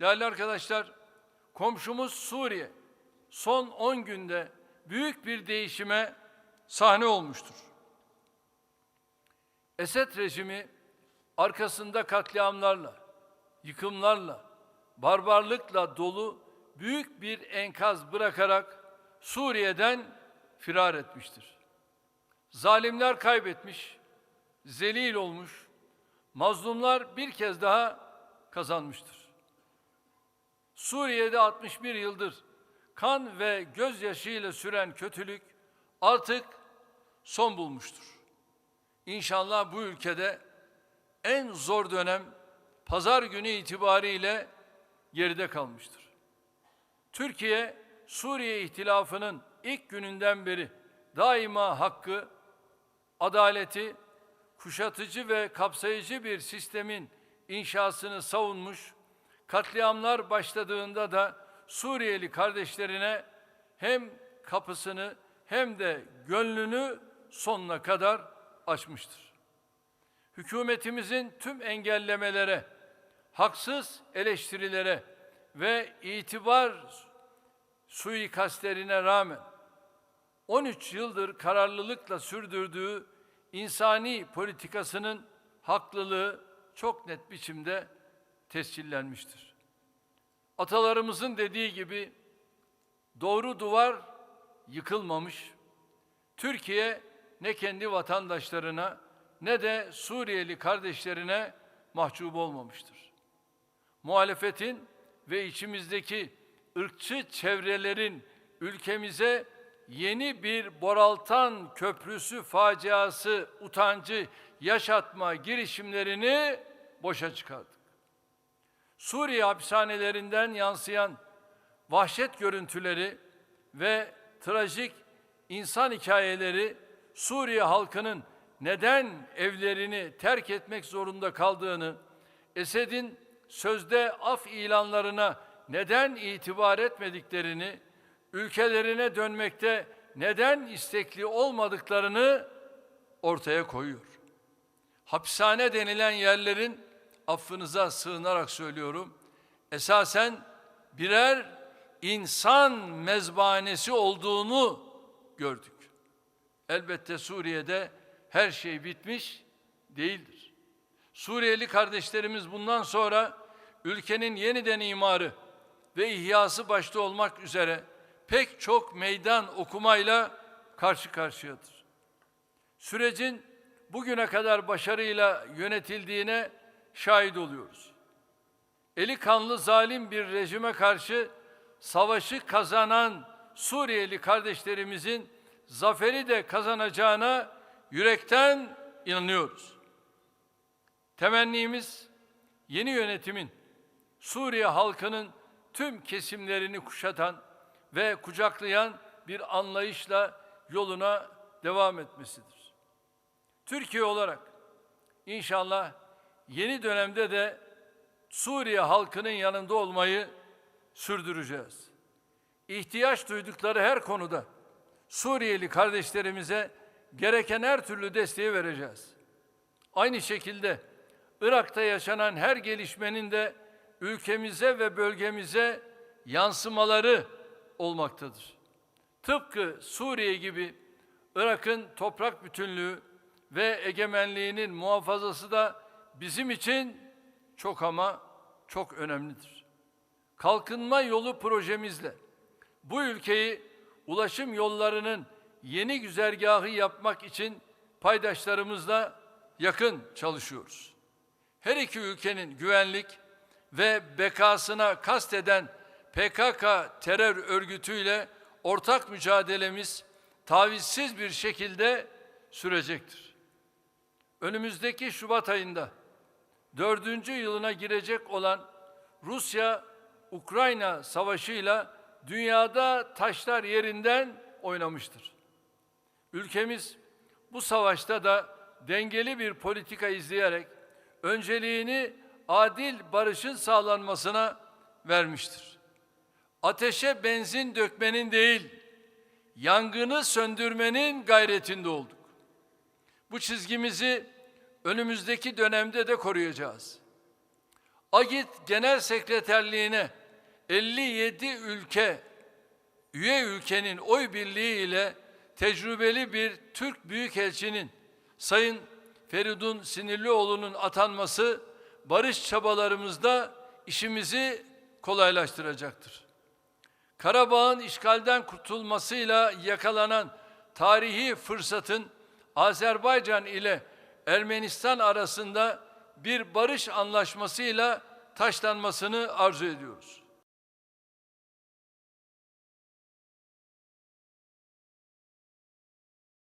Değerli arkadaşlar, komşumuz Suriye son 10 günde büyük bir değişime sahne olmuştur. Esed rejimi arkasında katliamlarla, yıkımlarla, barbarlıkla dolu büyük bir enkaz bırakarak Suriye'den firar etmiştir. Zalimler kaybetmiş, zelil olmuş, mazlumlar bir kez daha kazanmıştır. Suriye'de 61 yıldır kan ve gözyaşıyla süren kötülük artık son bulmuştur. İnşallah bu ülkede en zor dönem pazar günü itibariyle geride kalmıştır. Türkiye, Suriye ihtilafının ilk gününden beri daima hakkı, adaleti, kuşatıcı ve kapsayıcı bir sistemin inşasını savunmuş, katliamlar başladığında da Suriyeli kardeşlerine hem kapısını hem de gönlünü sonuna kadar açmıştır. Hükümetimizin tüm engellemelere, haksız eleştirilere ve itibar suikastlerine rağmen 13 yıldır kararlılıkla sürdürdüğü insani politikasının haklılığı çok net biçimde tescillenmiştir. Atalarımızın dediği gibi doğru duvar yıkılmamış, Türkiye ne kendi vatandaşlarına ne de Suriyeli kardeşlerine mahcup olmamıştır. Muhalefetin ve içimizdeki ırkçı çevrelerin ülkemize yeni bir Boraltan Köprüsü faciası, utancı yaşatma girişimlerini boşa çıkardık. Suriye hapishanelerinden yansıyan vahşet görüntüleri ve trajik insan hikayeleri Suriye halkının neden evlerini terk etmek zorunda kaldığını, Esed'in sözde af ilanlarına neden itibar etmediklerini, ülkelerine dönmekte neden istekli olmadıklarını ortaya koyuyor. Hapishane denilen yerlerin affınıza sığınarak söylüyorum. Esasen birer insan mezbahanesi olduğunu gördük. Elbette Suriye'de her şey bitmiş değildir. Suriyeli kardeşlerimiz bundan sonra ülkenin yeniden imarı ve ihyası başta olmak üzere pek çok meydan okumayla karşı karşıyadır. Sürecin bugüne kadar başarıyla yönetildiğine şahit oluyoruz. Eli kanlı zalim bir rejime karşı savaşı kazanan Suriyeli kardeşlerimizin zaferi de kazanacağına yürekten inanıyoruz. Temennimiz yeni yönetimin Suriye halkının tüm kesimlerini kuşatan ve kucaklayan bir anlayışla yoluna devam etmesidir. Türkiye olarak inşallah yeni dönemde de Suriye halkının yanında olmayı sürdüreceğiz. İhtiyaç duydukları her konuda Suriyeli kardeşlerimize gereken her türlü desteği vereceğiz. Aynı şekilde Irak'ta yaşanan her gelişmenin de ülkemize ve bölgemize yansımaları olmaktadır. Tıpkı Suriye gibi Irak'ın toprak bütünlüğü ve egemenliğinin muhafazası da bizim için çok ama çok önemlidir. Kalkınma yolu projemizle bu ülkeyi ulaşım yollarının yeni güzergahı yapmak için paydaşlarımızla yakın çalışıyoruz. Her iki ülkenin güvenlik ve bekasına kasteden PKK terör örgütüyle ortak mücadelemiz tavizsiz bir şekilde sürecektir. Önümüzdeki Şubat ayında dördüncü yılına girecek olan Rusya-Ukrayna savaşıyla dünyada taşlar yerinden oynamıştır. Ülkemiz bu savaşta da dengeli bir politika izleyerek önceliğini adil barışın sağlanmasına vermiştir. Ateşe benzin dökmenin değil, yangını söndürmenin gayretinde olduk. Bu çizgimizi önümüzdeki dönemde de koruyacağız. Agit Genel Sekreterliğine 57 ülke üye ülkenin oy birliği ile tecrübeli bir Türk Büyükelçinin Sayın Feridun Sinirlioğlu'nun atanması barış çabalarımızda işimizi kolaylaştıracaktır. Karabağ'ın işgalden kurtulmasıyla yakalanan tarihi fırsatın Azerbaycan ile Ermenistan arasında bir barış anlaşmasıyla taşlanmasını arzu ediyoruz.